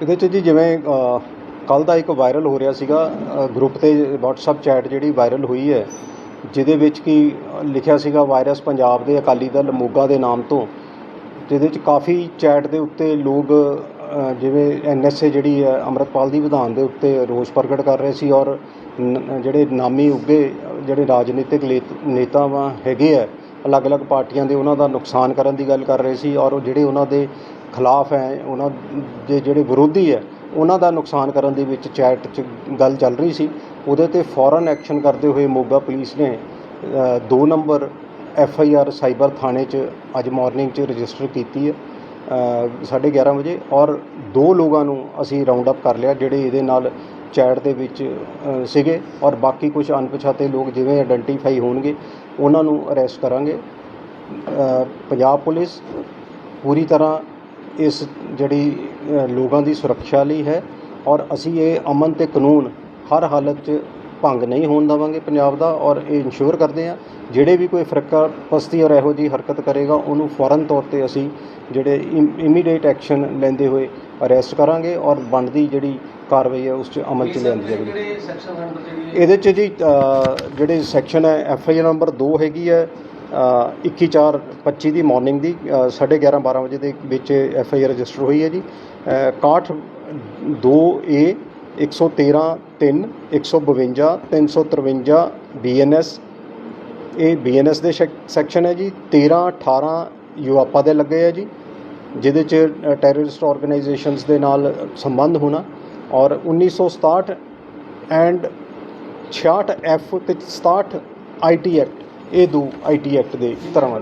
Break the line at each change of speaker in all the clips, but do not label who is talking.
ਇਹਦੇ 'ਚ ਜੀ ਜਿਵੇਂ ਕੱਲ ਦਾ ਇੱਕ ਵਾਇਰਲ ਹੋ ਰਿਹਾ ਸੀਗਾ ਗਰੁੱਪ ਤੇ WhatsApp ਚੈਟ ਜਿਹੜੀ ਵਾਇਰਲ ਹੋਈ ਹੈ ਜਿਹਦੇ ਵਿੱਚ ਕੀ ਲਿਖਿਆ ਸੀਗਾ ਵਾਇਰਸ ਪੰਜਾਬ ਦੇ ਅਕਾਲੀ ਦਲ ਮੋਗਾ ਦੇ ਨਾਮ ਤੋਂ ਜਿਹਦੇ ਵਿੱਚ ਕਾਫੀ ਚੈਟ ਦੇ ਉੱਤੇ ਲੋਕ ਅ, ਜਿਵੇਂ ਐਨਐਸਏ ਜਿਹੜੀ ਹੈ ਅੰਮ੍ਰਿਤਪਾਲ ਦੀ ਵਿਧਾਨ ਦੇ ਉੱਤੇ ਰੋਸ ਪ੍ਰਗਟ ਕਰ ਰਹੇ ਸੀ ਔਰ ਨ- ਜਿਹੜੇ ਨਾਮੀ ਉੱਗੇ ਜਿਹੜੇ ਰਾਜਨੀਤਿਕ ਲੇਤ- ਨੇਤਾਵਾਂ ਹੈਗੇ ਆ ਅਲੱਗ-ਅਲੱਗ ਪਾਰਟੀਆਂ ਦੇ ਉਹਨਾਂ ਦਾ ਨੁਕਸਾਨ ਕਰਨ ਦੀ ਗੱਲ ਕਰ ਰਹੇ ਸੀ ਔਰ ਉਹ ਜਿਹੜੇ ਉਹਨਾਂ ਦੇ ਖਿਲਾਫ ਹੈ, ਉਹਨਾਂ ਦੇ ਜਿਹੜੇ ਵਿਰੋਧੀ ਹੈ, ਉਹਨਾਂ ਦਾ ਨੁਕਸਾਨ ਕਰਨ ਦੇ ਵਿੱਚ ਚੈਟ 'ਚ ਗੱਲ ਚੱਲ ਰਹੀ ਸੀ। ਉਹਦੇ ਤੇ ਫੌਰਨ ਐਕਸ਼ਨ ਕਰਦੇ ਹੋਏ ਮੋਗਾ ਪੁਲਿਸ ਨੇ 2 number F I R cyber ਥਾਣੇ 'ਚ ਅੱਜ ਮਾਰਨਿੰਗ 'ਚ ਰਜਿਸਟਰ ਕੀਤੀ ਹੈ। ਅ, ਸਾਢੇ 11 ਵਜੇ ਔਰ ਦੋ ਲੋਕਾਂ ਨੂੰ ਅਸੀਂ ਰਾਉਂਡ ਅਪ ਕਰ ਲਿਆ ਜਿਹੜੇ ਇਹਦੇ ਨਾਲ ਚੈਟ ਦੇ ਵਿੱਚ ਸੀਗੇ ਔਰ ਬਾਕੀ ਕੁਝ ਅਣਪਛਾਤੇ ਲੋਕ ਜਿਵੇਂ ਆਇਡੈਂਟੀਫਾਈ ਹੋਣਗੇ ਉਹਨਾਂ ਨੂੰ ਅਰੈਸਟ ਕਰਾਂਗੇ। ਪੰਜਾਬ ਪੁਲਿਸ ਪੂਰੀ ਤਰ੍ਹਾਂ ਇਸ ਜਿਹੜੀ ਲੋਕਾਂ ਦੀ ਸੁਰੱਖਿਆ ਲਈ ਹੈ ਔਰ ਅਸੀਂ ਇਹ ਅਮਨ ਤੇ ਕਾਨੂੰਨ ਹਰ ਹਾਲਤ 'ਚ ਭੰਗ ਨਹੀਂ ਹੋਣ ਦੇਵਾਂਗੇ ਪੰਜਾਬ ਦਾ ਔਰ ਇਹ ਇਨਸ਼ੋਰ ਕਰਦੇ ਹਾਂ ਜਿਹੜੇ ਵੀ ਕੋਈ ਫਰਕਾ ਪਸਤੀ ਔਰ ਇਹੋ ਜਿਹੀ ਹਰਕਤ ਕਰੇਗਾ ਉਹਨੂੰ ਫੌਰਨ ਤੌਰ ਤੇ ਅਸੀਂ ਜਿਹੜੇ ਇਮੀਡੀਏਟ ਐਕਸ਼ਨ ਲੈਂਦੇ ਹੋਏ ਅਰੈਸਟ ਕਰਾਂਗੇ ਔਰ ਬਣਦੀ ਜਿਹੜੀ ਕਾਰਵਾਈ ਹੈ ਉਸ 'ਚ ਅਮਲ 'ਚ ਲਿਆਂਦੀ ਜਾਵੇਗੀ। ਇਹਦੇ 'ਚ ਜੀ ਜਿਹੜੇ ਸੈਕਸ਼ਨ ਹੈ ਐਫ ਆਈ ਆਰ ਨੰਬਰ 2 ਹੈਗੀ ਹੈ 21425 ਦੀ ਮਾਰਨਿੰਗ ਦੀ ਅ, ਸਾਢੇ 11 12 ਵਜੇ ਦੇ ਵਿੱਚ ਐਫ ਆਈ ਆਰ ਰਜਿਸਟਰ ਹੋਈ ਹੈ ਜੀ। ਅ, 61 2 ਏ 113 3 152 353 ਬੀਐਨਐਸ ਇਹ ਬੀਐਨਐਸ ਦੇ ਸੈਕਸ਼ਨ ਹੈ ਜੀ। 13 18 ਯੂਆਪਾ ਦੇ ਲੱਗੇ ਹੈ ਜੀ, ਜਿਹਦੇ ਚ ਟੈਰਰਿਸਟ ਆਰਗੇਨਾਈਜੇਸ਼ਨਸ ਦੇ ਨਾਲ ਸੰਬੰਧ ਹੋਣਾ। ਔਰ 1967 ਐਂਡ 66 ਐਫ ਤੇ 67 ਆਈਟੀ ਐਕਟ ਇਹ ਦੋ ਆਈਟੀ ਐਕਟ ਦੇ ਧਾਰਾਵਾਂ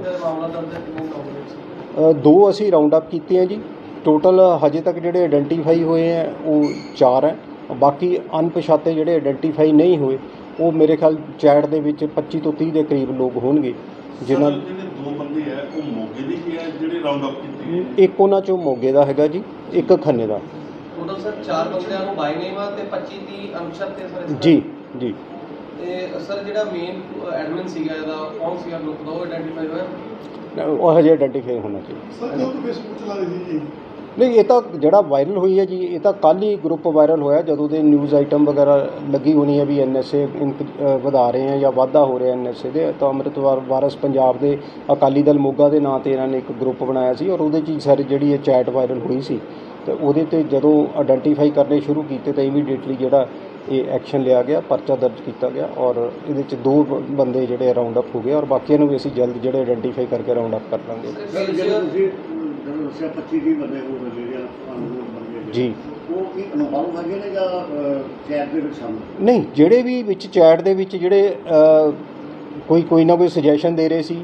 ਦੋ ਅਸੀਂ ਰਾਉਂਡ ਅਪ ਕੀਤੇ ਕੀਤੀਆਂ ਜੀ। ਟੋਟਲ ਹਜੇ ਤੱਕ ਜਿਹੜੇ ਆਇਡੈਂਟੀਫਾਈ ਹੋਏ ਹੈ ਉਹ ਚਾਰ ਹੈ। ਬਾਕੀ ਅਣਪਛਾਤੇ ਜਿਹੜੇ ਆਇਡੈਂਟੀਫਾਈ ਨਹੀਂ ਹੋਏ ਉਹ ਮੇਰੇ ਖਿਆਲ ਚੈਟ ਦੇ ਵਿੱਚ 25 ਤੋਂ 30 ਦੇ ਕਰੀਬ ਲੋਕ ਹੋਣਗੇ ਜਿਨ੍ਹਾਂ
ਜਿਹੜੇ ਦੋ ਬੰਦੇ ਆ ਉਹ ਮੋਗੇ ਦੇ ਹੀ ਆ ਜਿਹੜੇ ਰਾਉਂਡ ਅਪ ਕੀਤੇ
ਇੱਕ ਉਹਨਾਂ ਚੋਂ ਮੋਗੇ ਦਾ ਹੈਗਾ ਜੀ ਇੱਕ ਖੰਨੇ ਦਾ।
ਟੋਟਲ ਸਰ ਚਾਰ ਬੰਦਿਆਂ ਨੂੰ ਬਾਈ ਨੇਮ ਆ ਤੇ 25 30 ਅਨਸ਼ਰ ਤੇ ਸਰ?
ਜੀ ਜੀ।
ਤੇ ਸਰ ਜਿਹੜਾ ਮੇਨ ਐਡਮਿਨ ਸੀਗਾ ਇਹਦਾ ਕੌਣ ਸੀਗਾ ਗਰੁੱਪ ਦਾ ਉਹ ਆਇਡੈਂਟੀਫਾਈ ਹੋਇਆ
ਉਹ ਹਜੇ ਆਇਡੈਂਟੀਫਾਈ ਹੋਣਾ ਚਾਹੀਦਾ
ਸਰ ਕਿਉਂ ਫੇਸਬੁੱਕ ਚਲਾ ਰਹੀ ਸੀ ਜੀ?
ਨਹੀਂ, ਇਹ ਤਾਂ ਜਿਹੜਾ ਵਾਇਰਲ ਹੋਈ ਹੈ ਜੀ, ਇਹ ਤਾਂ ਕੱਲ ਹੀ ਗਰੁੱਪ ਵਾਇਰਲ ਹੋਇਆ, ਜਦੋਂ ਦੇ ਨਿਊਜ਼ ਆਈਟਮ ਵਗੈਰਾ ਲੱਗੀ ਹੋਣੀ ਹੈ ਵੀ ਐਨਐਸਏ ਵਧਾ ਰਹੇ ਆ ਜਾਂ ਵਾਧਾ ਹੋ ਰਿਹਾ ਐਨਐਸਏ ਦੇ, ਤਾਂ ਅੰਮ੍ਰਿਤਵਾਰ ਵਾਰਸ ਪੰਜਾਬ ਦੇ ਅਕਾਲੀ ਦਲ ਮੋਗਾ ਦੇ ਨਾਂ ਤੇ ਇਹਨਾਂ ਨੇ ਇੱਕ ਗਰੁੱਪ ਬਣਾਇਆ ਸੀ ਔਰ ਉਹਦੇ 'ਚ ਹੀ ਸਾਰੀ ਜਿਹੜੀ ਇਹ ਚੈਟ ਵਾਇਰਲ ਹੋਈ ਸੀ। ਤੇ ਉਹਦੇ ਤੇ ਜਦੋਂ ਆਇਡੈਂਟੀਫਾਈ ਕਰਨੇ ਸ਼ੁਰੂ ਕੀਤੇ ਤਾਂ ਇਮੀਡੀਏਟਲੀ ਜਿਹੜਾ ਇਹ ਐਕਸ਼ਨ ਲਿਆ ਗਿਆ, ਪਰਚਾ ਦਰਜ ਕੀਤਾ ਗਿਆ ਔਰ ਇਹਦੇ 'ਚ ਦੋ ਬੰਦੇ ਜਿਹੜੇ ਰਾਉਂਡ ਅਪ ਹੋ ਗਏ ਔਰ ਬਾਕੀਆਂ ਨੂੰ ਵੀ ਅਸੀਂ ਜਲਦ ਜਿਹੜੇ ਆਇਡੈਂਟੀਫਾਈ ਕਰਕੇ ਰਾਉਂਡ ਅਪ ਕਰ ਲਾਂਗੇ।
ਜਦੋਂ ਤੁਸੀਂ ਜਦੋਂ ਦੱਸਿਆ 25 ਦੀ ਬੰਦੇ ਹੋ ਗਏ ਜਿਹੜੇ ਅਨੁਕੂਲ ਬੰਦੇ
ਜੀ।
ਉਹ ਕੀ ਅਨੁਭਵ ਹੈਗੇ ਨੇ ਜਾਂ ਚੈਟ ਦੇ ਵਿੱਚ ਸ਼ਾਮਲ?
ਨਹੀਂ ਜਿਹੜੇ ਵੀ ਵਿੱਚ ਚੈਟ ਦੇ ਵਿੱਚ ਜਿਹੜੇ ਕੋਈ ਕੋਈ ਨਾ ਕੋਈ ਸੁਜੈਸ਼ਨ ਦੇ ਰਹੇ ਸੀ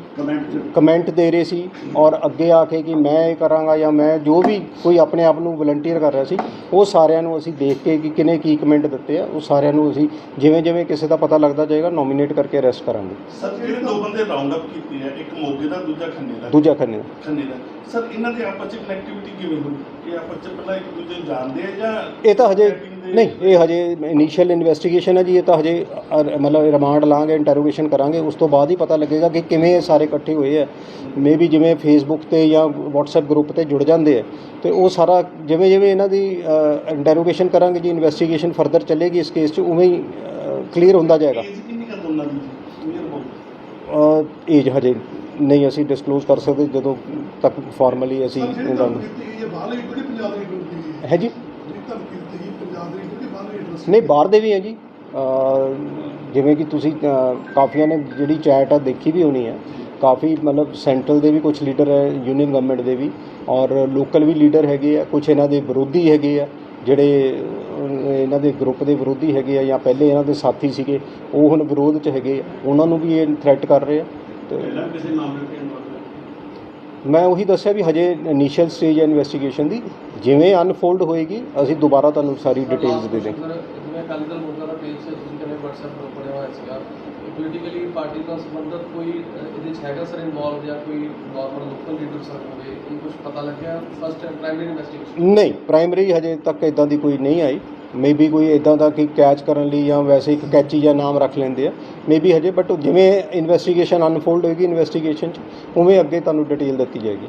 ਕਮੈਂਟ
ਦੇ ਰਹੇ ਸੀ ਔਰ ਅੱਗੇ ਆ ਕੇ ਕਿ ਮੈਂ ਇਹ ਕਰਾਂਗਾ ਜਾਂ ਮੈਂ ਜੋ ਵੀ ਕੋਈ ਆਪਣੇ ਆਪ ਨੂੰ ਵਲੰਟੀਅਰ ਕਰ ਰਿਹਾ ਸੀ ਉਹ ਸਾਰਿਆਂ ਨੂੰ ਅਸੀਂ ਦੇਖ ਕੇ ਕਿ ਕਿਨੇ ਕੀ ਕਮੈਂਟ ਦਿੱਤੇ ਆ ਉਹ ਸਾਰਿਆਂ ਨੂੰ ਅਸੀਂ ਜਿਵੇਂ ਜਿਵੇਂ ਕਿਸੇ ਦਾ ਪਤਾ ਲੱਗਦਾ ਜਾਏਗਾ ਨੋਮੀਨੇਟ ਕਰਕੇ ਅਰੈਸਟ ਕਰਾਂਗੇ।
ਸਰ ਜਿਹੜੇ ਦੋ ਬੰਦੇ ਰਾਉਂਡ ਅਪ ਕੀਤੇ ਆ ਇੱਕ ਮੋਗੇ ਦਾ ਦੂਜਾ ਖੰਨੇ ਦਾ।
ਦੂਜਾ ਖੰਨੇ ਦਾ।
ਖੰਨੇ ਦਾ। ਸਰ ਇਹਨਾਂ ਦੇ ਆਪਸ ਚ ਕਨੈਕਟੀਵਿਟੀ ਕਿਵੇਂ ਹੋਈ ਇਹ ਆਪਸ ਚ ਪਹਿਲਾਂ ਇੱਕ ਦੂਜੇ ਨੂੰ ਜਾਣਦੇ ਆ ਜਾਂ
ਇਹ ਤਾਂ ਹਜੇ ਨਹੀਂ ਇਹ ਹਜੇ ਇਨੀਸ਼ੀਅਲ ਇਨਵੈਸਟੀਗੇਸ਼ਨ ਹੈ ਜੀ ਇਹ ਤਾਂ ਹਜੇ ਮਤਲਬ ਰਿਮਾਂਡ ਲਾਂਗੇ ਇੰਟਰੋਗੇਸ਼ਨ ਕਰਾਂਗੇ ਉਸ ਤੋਂ ਬਾਅਦ ਹੀ ਪਤਾ ਲੱਗੇਗਾ ਕਿ ਕਿਵੇਂ ਇਹ ਸਾਰੇ ਇਕੱਠੇ ਹੋਏ ਆ ਮੇਬੀ ਜਿਵੇਂ ਫੇਸਬੁੱਕ ਤੇ ਜਾਂ WhatsApp ਗਰੁੱਪ ਤੇ ਜੁੜ ਜਾਂਦੇ ਆ ਤੇ ਉਹ ਸਾਰਾ ਜਿਵੇਂ ਜਿਵੇਂ ਇਹਨਾਂ ਦੀ ਇੰਟਰੋਗੇਸ਼ਨ ਕਰਾਂਗੇ ਜੀ ਇਨਵੈਸਟੀਗੇਸ਼ਨ ਫਰਦਰ ਚੱਲੇਗੀ ਇਸ ਕੇਸ 'ਚ ਉਵੇਂ ਹੀ ਕਲੀਅਰ ਹੁੰਦਾ ਜਾਏਗਾ।
ਏਜ ਕਿੰਨੀ ਕਰ ਦੋਨਾਂ ਦੀ? ਕਲੀਅਰ ਹੋ
ਏਜ ਹਜੇ ਨਹੀਂ ਅਸੀਂ ਡਿਸਕਲੋਜ਼ ਕਰ ਸਕਦੇ ਜਦੋਂ ਤੱਕ ਫਾਰਮਲੀ ਅਸੀਂ
ਸਰ ਜਿਹੜੀ
ਇਹਨਾਂ
ਧਮਕੀ
ਨੂੰ
ਦਿੱਤੀ ਗਈ ਹੈ ਬਾਹਰਲੀ ਕਿਹੜੀ ਪੰਜਾਬ ਦੀ ਕੀਤੀ ਗਈ ਹੈ।
ਹੈ ਜੀ
ਜਿਹੜੀ ਧਮਕੀ ਦਿੱਤੀ ਗਈ ਪੰਜਾਬ ਦੀ ਐਡਰੈਸ
ਨਹੀਂ ਬਾਹਰ ਦੇ ਵੀ ਹੈ ਜੀ। ਜਿਵੇਂ ਕਿ ਤੁਸੀਂ ਕਾਫੀਆਂ ਨੇ ਜਿਹੜੀ ਚੈਟ ਆ ਦੇਖੀ ਵੀ ਹੋਣੀ ਹੈ ਕਾਫੀ ਮਤਲਬ ਸੈਂਟਰਲ ਦੇ ਵੀ ਕੁਝ ਲੀਡਰ ਹੈ ਯੂਨੀਅਨ ਗਵਰਨਮੈਂਟ ਦੇ ਵੀ। ਔਰ ਲੋਕਲ ਵੀ ਲੀਡਰ ਹੈਗੇ ਆ ਕੁਝ ਇਹਨਾਂ ਦੇ ਵਿਰੋਧੀ ਹੈਗੇ ਆ ਜਿਹੜੇ ਇਹਨਾਂ ਦੇ ਗਰੁੱਪ ਦੇ ਵਿਰੋਧੀ ਹੈਗੇ ਆ ਜਾਂ ਪਹਿਲੇ ਇਹਨਾਂ ਦੇ ਸਾਥੀ ਸੀਗੇ ਉਹ ਹੁਣ ਵਿਰੋਧ 'ਚ ਹੈਗੇ ਆ। ਉਹਨਾਂ ਨੂੰ ਵੀ ਇਹ ਥ੍ਰੈਟ ਕਰ ਰਹੇ ਆ। ਤੇ
ਪਹਿਲਾਂ ਕਿਸੇ ਮਾਮਲੇ ਤੇ ਇਨਵੋਲਵ
ਮੈਂ ਉਹੀ ਦੱਸਿਆ ਵੀ ਹਜੇ ਇਨੀਸ਼ੀਅਲ ਸਟੇਜ ਹੈ ਇਨਵੈਸਟੀਗੇਸ਼ਨ ਦੀ। ਜਿਵੇਂ ਅਨਫੋਲਡ ਹੋਏਗੀ ਅਸੀਂ ਦੁਬਾਰਾ ਤੁਹਾਨੂੰ ਸਾਰੀ ਡਿਟੇਲਸ ਦੇ ਦੇਵਾਂਗੇ।
ਸਰ ਜਿਵੇਂ ਅਕਾਲੀ ਦਲ ਮੋਗਾ ਦਾ ਪੇਜ ਸੀ ਤੁਸੀਂ ਕਹਿੰਦੇ WhatsApp ਗਰੁੱਪ ਬਣਿਆ ਹੋਇਆ ਸੀਗਾ ਪੋਲੀਟੀਕਲੀ ਪਾਰਟੀ ਨਾਲ ਸੰਬੰਧਿਤ ਕੋਈ ਅਹ, ਇਹਦੇ ਵਿੱਚ ਹੈਗਾ ਸਰ ਇਨਵੋਲਵ ਜਾਂ ਕੋਈ ਨਾਰਮਲ ਲੋਕਲ ਲੀਡਰ ਸਰ ਹੋਵੇ ਇਹ ਕੁਝ ਪਤਾ ਲੱਗਿਆ ਫਸਟ ਪ੍ਰਾਇਮਰੀ ਇਨਵੈਸਟੀਗੇਸ਼ਨ
ਨਹੀਂ ਪ੍ਰਾਇਮਰੀ ਹਜੇ ਤੱਕ ਇਦਾਂ ਦੀ ਕੋਈ ਨਹੀਂ ਆਈ। ਮੇਬੀ ਕੋਈ ਇਦਾਂ ਦਾ ਕਿ ਕੈਚ ਕਰਨ ਲਈ ਜਾਂ ਵੈਸੇ ਇੱਕ ਕੈਚੀ ਜਾਂ ਨਾਮ ਰੱਖ ਲੈਂਦੇ ਆ। ਮੇਬੀ ਹਜੇ ਬਟ ਜਿਵੇਂ ਇਨਵੈਸਟੀਗੇਸ਼ਨ ਅਨਫੋਲਡ ਹੋਏਗੀ ਇਨਵੈਸਟੀਗੇਸ਼ਨ ਚ ਉਵੇਂ ਅੱਗੇ ਤੁਹਾਨੂੰ ਡਿਟੇਲ ਦਿੱਤੀ ਜਾਏਗੀ।